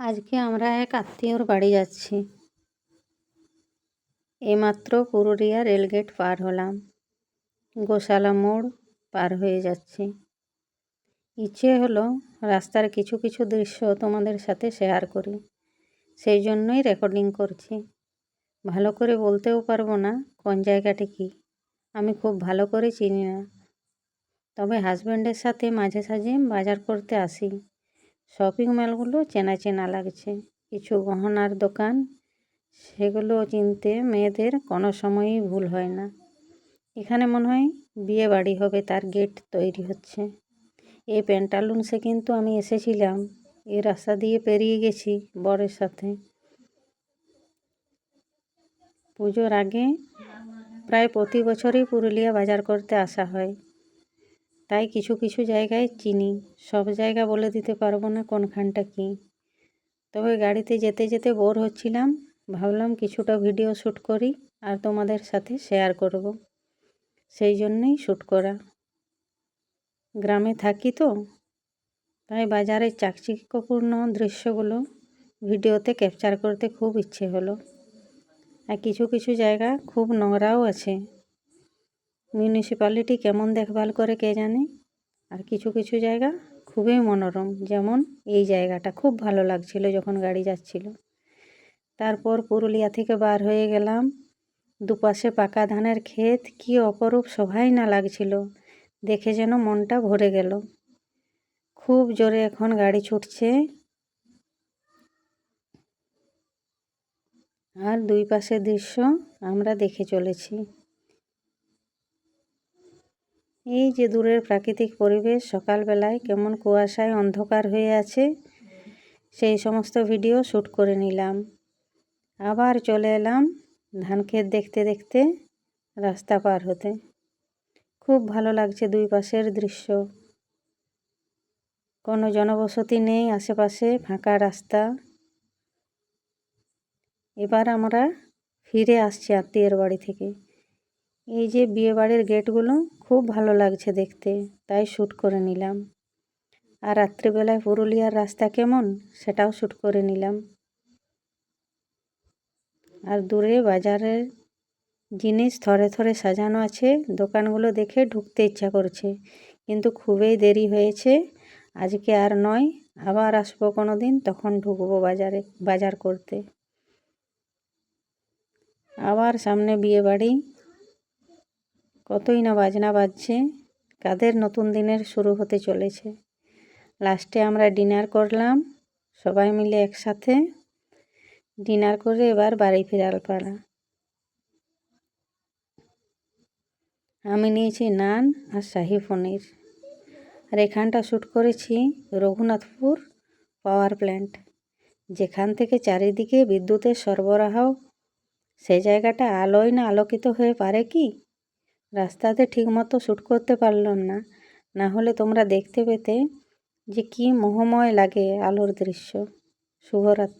আজকে আমরা এক আত্মীয়র বাড়ি যাচ্ছি। এইমাত্র পুরুলিয়া রেলগেট পার হলাম। গোশালা মোড় পার হয়ে যাচ্ছি। ইচ্ছে হলো রাস্তার কিছু কিছু দৃশ্য তোমাদের সাথে শেয়ার করি। সেই জন্যই রেকর্ডিং করছি। ভালো করে বলতেও পারব না কোন জায়গাটি কী। আমি খুব ভালো করে চিনি না। তবে হাজব্যান্ডের সাথে মাঝে সাঝে বাজার করতে আসি। শপিং মলগুলো চেনা চেনা লাগছে। কিছু গহনার দোকান, সেগুলো চিনতে মেয়েদের কোনো সময়ই ভুল হয় না। এখানে মনে হয় বিয়ে বাড়ি হবে, তার গেট তৈরি হচ্ছে। এই প্যান্টালুন্সে কিন্তু আমি এসেছিলাম। এই রাস্তা দিয়ে পেরিয়ে গেছি বরের সাথে। পুজোর আগে প্রায় প্রতি বছরই পুরুলিয়া বাজার করতে আসা হয়। তাই কিছু কিছু জায়গায় চিনি। সব জায়গা বলে দিতে পারব না কোনখানটা কী। তবে গাড়িতে যেতে যেতে বোর হচ্ছিলাম। ভাবলাম কিছুটা ভিডিও শ্যুট করি আর তোমাদের সাথে শেয়ার করব। সেই জন্যেই শ্যুট করা। গ্রামে থাকি তো, তাই বাজারের চাকচিক্যপূর্ণ দৃশ্যগুলো ভিডিওতে ক্যাপচার করতে খুব ইচ্ছে হলো। আর কিছু কিছু জায়গা খুব নোংরাও আছে। মিউনিসিপ্যালিটি কেমন দেখভাল করে কে জানে? আর কিছু কিছু জায়গা খুবই মনোরম, যেমন এই জায়গাটা খুব ভালো লাগছিল যখন গাড়ি যাচ্ছিল। তারপর পুরুলিয়া থেকে বার হয়ে গেলাম। দুপাশে পাকা ধানের ক্ষেত, কি অপরূপ শোভাই না লাগছিল। দেখে যেন মনটা ভরে গেল। খুব জোরে এখন গাড়ি ছুটছে। আর দুই পাশের দৃশ্য আমরা দেখে চলেছি। এই যে দূরের প্রাকৃতিক পরিবেশ, সকালবেলায় কেমন কুয়াশায় অন্ধকার হয়ে আছে, সেই সমস্ত ভিডিও শ্যুট করে নিলাম। আবার চলে এলাম ধান ক্ষেত দেখতে দেখতে রাস্তা পার হতে। খুব ভালো লাগছে দুই পাশের দৃশ্য। কোনো জনবসতি নেই আশেপাশে, ফাঁকা রাস্তা। এবার আমরা ফিরে আসছি আত্মীয়ের বাড়ি থেকে। এই যে বিয়েবাড়ির গেটগুলো খুব ভালো লাগছে দেখতে, তাই শ্যুট করে নিলাম। আর রাত্রিবেলায় পুরুলিয়ার রাস্তা কেমন সেটাও শ্যুট করে নিলাম। আর দূরে বাজারের জিনিস থরে থরে সাজানো আছে, দোকানগুলো দেখে ঢুকতে ইচ্ছা করছে, কিন্তু খুবই দেরি হয়েছে, আজকে আর নয়, আবার আসব কোনো দিন তখন ঢুকবো বাজারে, বাজার করতে। আবার সামনে বিয়ে বাড়ি কতই না বাজনা বাজছে, কাদের নতুন দিনের শুরু হতে চলেছে। লাস্টে আমরা ডিনার করলাম, সবাই মিলে একসাথে ডিনার করে এবার বাড়ি ফেরার পালা। আমি নিয়েছি নান আর শাহি পনির। আর এখানটা শ্যুট করেছি রঘুনাথপুর পাওয়ার প্ল্যান্ট। যেখান থেকে চারিদিকে বিদ্যুতের সরবরাহ, সে জায়গাটা আলোয় না আলোকিত হয়ে পারে কি? রাস্তাতে ঠিকমতো শ্যুট করতে পারলাম না। না হলে তোমরা দেখতে পেতে যে কি মোহময় লাগে আলোর দৃশ্য। শুভরাত্রি।